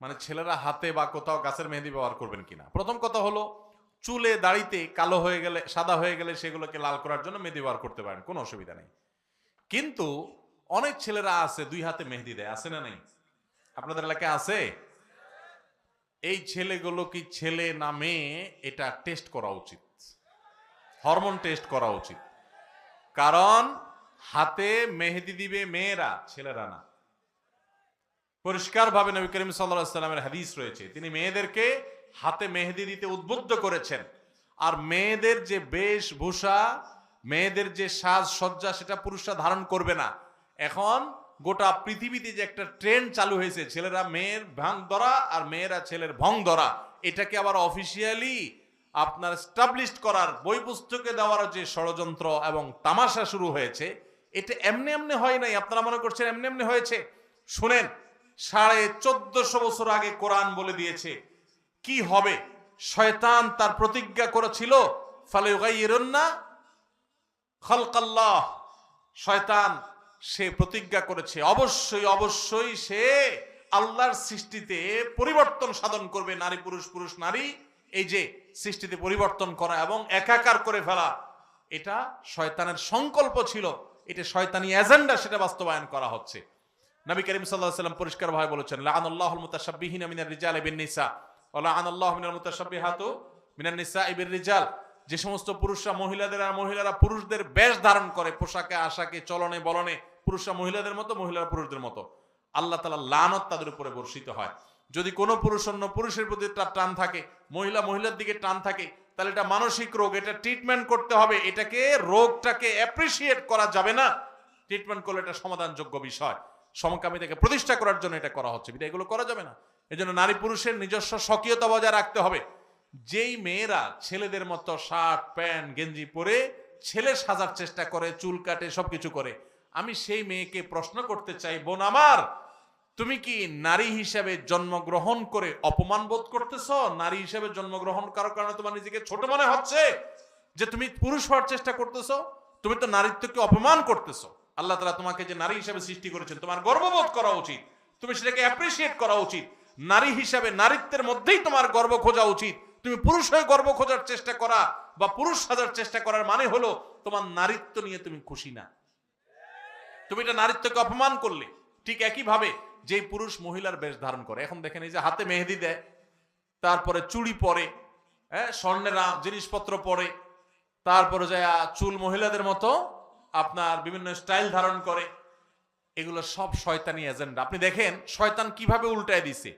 মানে ছেলেরা হাতে বা কোথাও গাছের মেহেদি ব্যবহার করবেন কিনা? প্রথম কথা হলো, চুলে দাড়িতে কালো হয়ে গেলে, সাদা হয়ে গেলে সেগুলোকে লাল করার জন্য মেহেদি ব্যবহার করতে পারেন, কোনো অসুবিধা নেই। কিন্তু অনেক ছেলেরা আছে, দুই হাতে মেহেদি দেয়, আছে না নেই? আপনাদের এলাকায় আছে? এই ছেলেগুলো কি ছেলে না মেয়ে? এটা টেস্ট করা উচিত। হরমোন টেস্ট করা উচিত। কারণ হাতে মেহেদি দিবে মেয়েরা, ছেলেরা না। পরিষ্কার ভাবে নবী করিম সাল্লামের হাদিস রয়েছে। তিনি মেয়েদেরকে হাতে মেহেদি দিতে উদ্বুদ্ধ করেছেন। আর মেয়েদের যে বেশভূষা, মেয়েদের যে সাজ সজ্জা সেটা পুরুষরা ধারণ করবে না। এখন গোটা পৃথিবীতে যে একটা ট্রেন্ড চালু হয়েছে, ছেলেরা মেয়ের ভাং ধরা আর মেয়েরা ছেলের ভং ধরা এটাকে আবার অফিসিয়ালি আপনার স্টাবলিশ করার বই পুস্তকে দেওয়ার যে ষড়যন্ত্র এবং তামাশা শুরু হয়েছে, এটা এমনি এমনি হয় নাই। আপনারা মনে করছেন এমনি এমনি হয়েছে? শুনেন সাড়ে চোদ্দশো বছর আগে কোরআন বলে দিয়েছে, কি হবে? শয়তান তার প্রতিজ্ঞা করেছিল ফালে খলকাল্লাহ। শয়তান সে প্রতিজ্ঞা করেছে, অবশ্যই অবশ্যই সে আল্লাহর সৃষ্টিতে পরিবর্তন সাধন করবে, নারী, পুরুষ পুরুষ, নারী, এই যে সৃষ্টিতে পরিবর্তন করা এবং একাকার করে ফেলা। এটা শয়তানের সংকল্প ছিল, এটা শয়তানি এজেন্ডা, সেটা বাস্তবায়ন করা হচ্ছে। নবী করিম সাল্লাহ সাল্লাম পরিষ্কার ভাবে বলেছেন লাআন আল্লাহুল মুতাশাব্বিহিনা মিনার রিজাল বিন নিসা ওয়া লাআন আল্লাহু মিনাল মুতাশাব্বিহাতু মিনান নিসা বির রিজাল যে সমস্ত পুরুষরা মহিলাদের আর মহিলারা পুরুষদের বেশ ধারণ করে, পোশাকে, আশাকে, চলনে, বলনে, পুরুষরা মহিলাদের মতো, মহিলারা পুরুষদের মতো। আল্লাহ তালা লানত তাদের উপরে বর্ষিত হয়। যদি কোনো পুরুষ অন্য পুরুষের প্রতি টান থাকে, মহিলা মহিলার দিকে টান থাকে, তাহলে এটা মানসিক রোগ, এটা ট্রিটমেন্ট করতে হবে। এটাকে, রোগটাকে অ্যাপ্রিসিয়েট করা যাবে না। ট্রিটমেন্ট করলে এটা সমাধানযোগ্য বিষয়। সমকামিতাকে প্রতিষ্ঠা করার জন্য এটা করা হচ্ছে। এগুলো করা যাবে না। এই জন্য নারী পুরুষের নিজস্ব স্বকীয়তা বজায় রাখতে হবে। যেই মেয়েরা ছেলেদের মতো শার্ট, প্যান্ট, গেঞ্জি পরে ছেলে সাজার চেষ্টা করে, চুল কাটে, সবকিছু করে, আমি সেই মেয়েকে প্রশ্ন করতে চাই, বোন আমার, তুমি কি নারী হিসাবে জন্মগ্রহণ করে অপমান বোধ করতেছ? নারী হিসাবে জন্মগ্রহণ করার কারণে তোমার নিজেকে ছোট মনে হচ্ছে? যে তুমি পুরুষ হওয়ার চেষ্টা করতেছ? তুমি তো নারীত্বকে অপমান করতেছ। আল্লাহ তালা তোমাকে যে নারী হিসাবে সৃষ্টি করেছেন, তোমার গর্ববোধ করা উচিত। তুমি সেটাকে অ্যাপ্রিসিয়েট করা উচিত। নারী হিসাবে নারীত্বের মধ্যেই তোমার গর্ব খোঁজা উচিত। তুমি পুরুষ হয়ে গর্ব খোঁজার চেষ্টা করা বা পুরুষ সাজার চেষ্টা করার মানে হলো তোমার নারীত্ব নিয়ে তুমি খুশি না। তুমি এটা নারীত্বকে অপমান করলে। ঠিক একইভাবে যে পুরুষ মহিলার বেশ ধারণ করে। এখন দেখেন এই যে হাতে মেহেদি দেয়, তারপরে চুড়ি পরে হ্যাঁ স্বর্ণের জিনিসপত্র পরে, তারপরে যায় চুল মহিলাদের মতো আপনার বিভিন্ন স্টাইল ধারণ করে, এগুলো সব শয়তানি এজেন্ডা। আপনি দেখেন, শয়তান কীভাবে উল্টায় দিছে?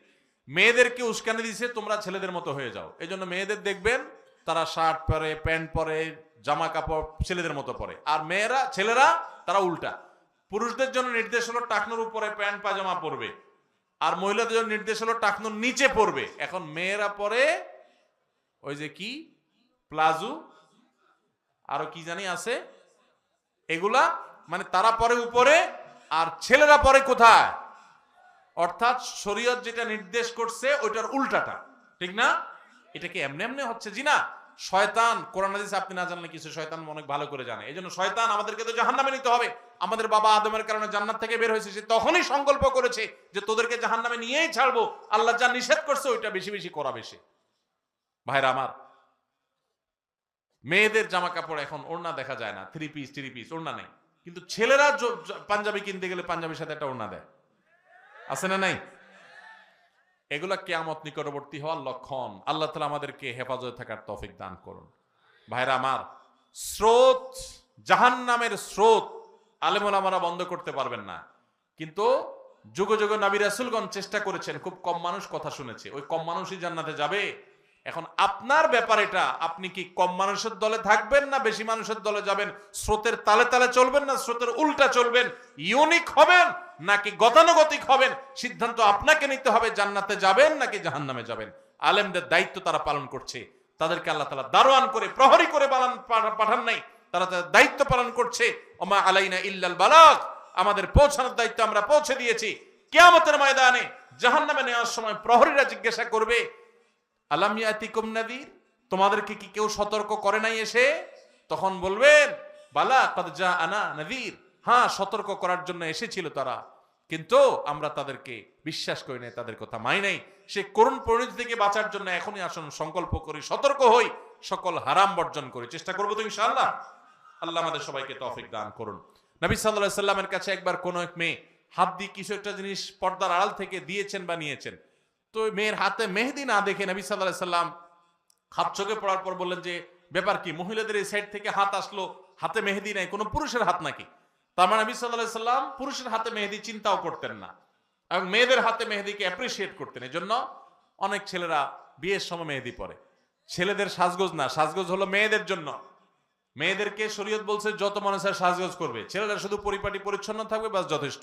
মেয়েদেরকে উস্কানি দিছে, তোমরা ছেলেদের মতো হয়ে যাও। এই জন্য মেয়েদের দেখবেন, তারা শার্ট পরে, প্যান্ট পরে জামা কাপড় ছেলেদের মতো পরে। আর মেয়েরা, ছেলেরা, তারা উল্টা। পুরুষদের জন্য নির্দেশ হলো টাকনোর উপরে প্যান্ট পাজামা পরবে। আর মহিলাদের জন্য নির্দেশ হলো টাকনোর নিচে পরবে। এখন মেয়েরা পরে, ওই যে কি? প্লাজু। আরও কি জানি আছে? এগুলা মানে তারা পরে উপরে আর ছেলেরা পরে কোথায়? অর্থাৎ শরীয়ত যেটা নির্দেশ করছে, ওইটার উল্টাটা। ঠিক না? এটা কি এমনি এমনি হচ্ছে? জি না। শয়তান, কোরআন আপনি না জানলে কিছু শয়তান অনেক ভালো করে জানে। এই জন্য শয়তান আমাদেরকে তো জাহান্নামে নিতে হবে। আমাদের বাবা আদমের কারণে জান্নাত থেকে বের হয়েছে, সে তখনই সংকল্প করেছে যে তোদেরকে জাহান্নামে নিয়েই ছাড়বো। আল্লাহ যা নিষেধ করছে, ওইটা বেশি বেশি করা বেশি ভাইরা আমার মেয়েদের জামা কাপড় এখন ওড়না দেখা যায় না থ্রি পিস থ্রি পিস ওড়না নেই। কিন্তু ছেলেরা পাঞ্জাবি কিনতে গেলে পাঞ্জাবির সাথে একটা ওড়না দেয়। আছে না নাই? এগুলা কেয়ামত নিকটবর্তী হওয়ার লক্ষণ। আল্লাহ তালা আমাদেরকে হেফাজতে থাকার তফিক দান করুন। ভাইরা আমার, স্রোত জাহান নামের স্রোত আলেমুল আমরা বন্ধ করতে পারবেন না। কিন্তু যুগ যুগ নবী রাসুলগণ চেষ্টা করেছেন, খুব কম মানুষ কথা শুনেছে। ওই কম মানুষই জান্নাতে যাবে এখন আপনার ব্যাপার এটা, আপনি কি কম মানুষের দলে থাকবেন না বেশি মানুষের দলে যাবেন? স্রোতের তালে তালে চলবেন না, স্রোতের উল্টা চলবেন? ইউনিক হবেন নাকি গতানুগতিক হবেন? সিদ্ধান্ত আপনাকে নিতে হবে, জান্নাতে যাবেন নাকি জাহান্নামে যাবেন? আলেমদের দায়িত্ব তারা পালন করছে। তাদেরকে আল্লাহ তালা দারোয়ান করে, প্রহরী করে পালন পাঠান নাই। তারা তাদের দায়িত্ব পালন করছে। ওমা আলাইনা ইল্লাল বালাক আমাদের পৌঁছানোর দায়িত্ব আমরা পৌঁছে দিয়েছি। কেয়ামতের ময়দানে জাহান্নামে নেওয়ার সময় প্রহরীরা জিজ্ঞাসা করবে আলাম ইয়াতিকুম নাদির? তোমাদেরকে কি কেউ সতর্ক করে নাই এসে? তখন বলবেন, বালা যা আনা নাদির। হ্যাঁ সতর্ক করার জন্য এসেছিল তারা। কিন্তু আমরা তাদেরকে বিশ্বাস করি নাই, তাদের কথা মাই নাই। সে করুণ পরিণতি থেকে বাঁচার জন্য এখনই আসুন, সংকল্প করি, সতর্ক হই, সকল হারাম বর্জন করি। চেষ্টা করব তো ইনশাআল্লাহ। আল্লাহ আমাদের সবাইকে তফিক দান করুন। নবী সাল্লাল্লাহু সাল্লামের কাছে একবার কোন এক মেয়ে হাত দিয়ে কিছু একটা জিনিস পর্দার আড়াল থেকে দিয়েছেন বা নিয়েছেন। তো মেয়ের হাতে মেহেদি না দেখে নবী সাল্লাল্লাহু সাল্লাম হাত চোখে পড়ার পর বললেন যে, ব্যাপার কি? মহিলাদের এই সাইড থেকে হাত আসলো, হাতে মেহেদি নাই, কোনো পুরুষের হাত নাকি? তার মানে নবী সাল্লাল্লাহু সাল্লাম পুরুষের হাতে মেহেদি চিন্তাও করতেন না এবং মেয়েদের হাতে মেহেদিকে অ্যাপ্রিসিয়েট করতেন। এই জন্য অনেক ছেলেরা বিয়ের সময় মেহেদি পরে। ছেলেদের সাজগোজ না, সাজগোজ হলো মেয়েদের জন্য। মেয়েদেরকে শরীয়ত বলছে, যত মানুষের সাজগোজ করবে। ছেলেরা শুধু পরিপাটি, পরিচ্ছন্ন থাকবে, বাস যথেষ্ট।